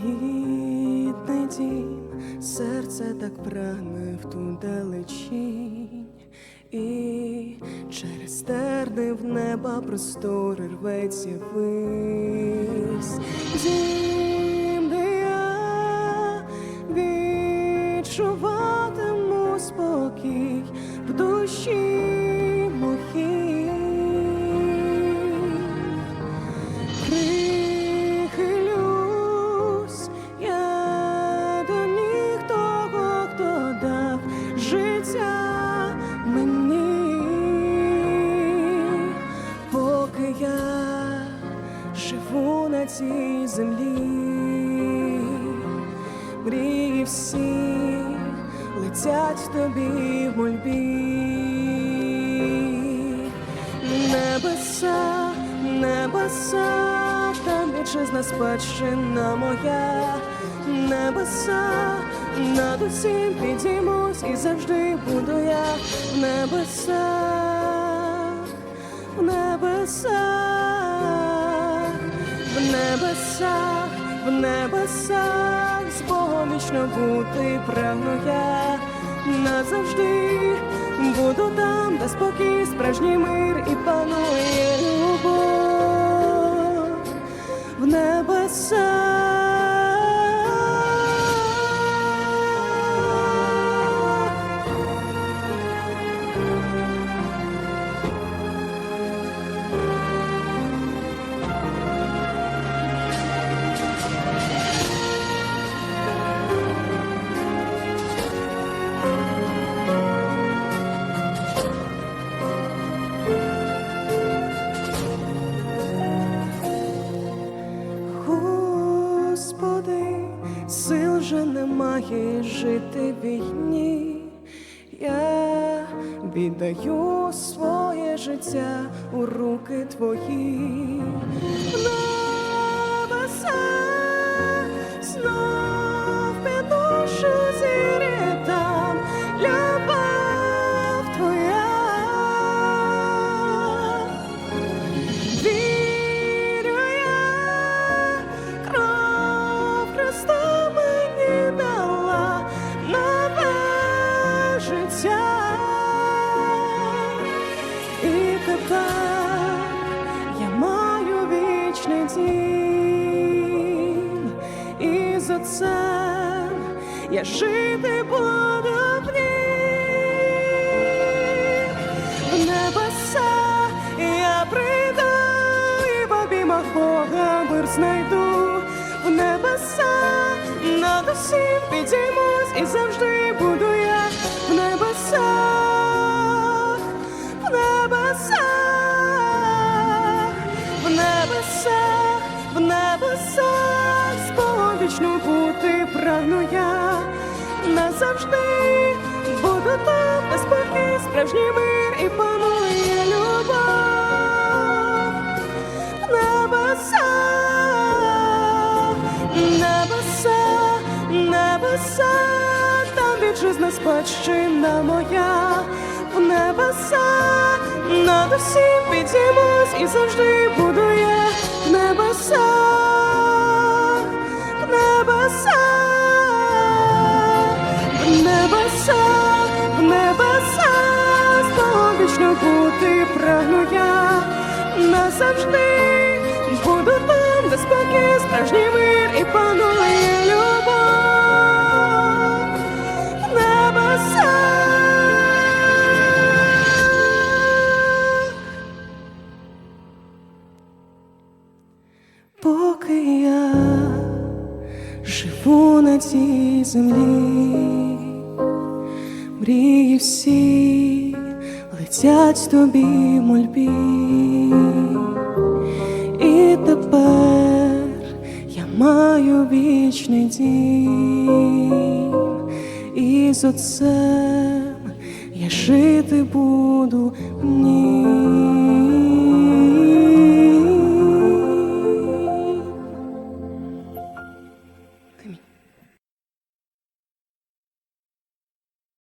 квітний дім, серце так прагне в ту далечінь, і через терни в неба простори рветься вись. Дім, де я відчуватиму спокій в душі. Цій землі, мрії всі летять тобі в мольбі. Небеса, небеса, там вітчизна спадщина моя, небеса, над усім підіймусь і завжди буду я. В небесах, в небесах, небесах, в небесах, з Богом вічно бути прагну я назавжди. Буду там, де спокій, справжній мир і панує любов немає жити війні. Я віддаю своє життя у руки твої. За це я жити буду в ній. В небеса я прийду і в Бога мир знайду. В небеса над усім підіймусь і завжди назавжди буду там, де спокій, справжній мир і панує любов. В небесах, небеса, небеса, там вітчизна спадщина моя, в небеса, над усім підіймусь і завжди буду я прагну я назавжди буду там, де спокій, справжній мир і панує любов в небесах. Поки я живу на цій землі, мрії всі летять тобі мольбі. І тепер я маю вічний дім, і з отцем я жити буду в ній.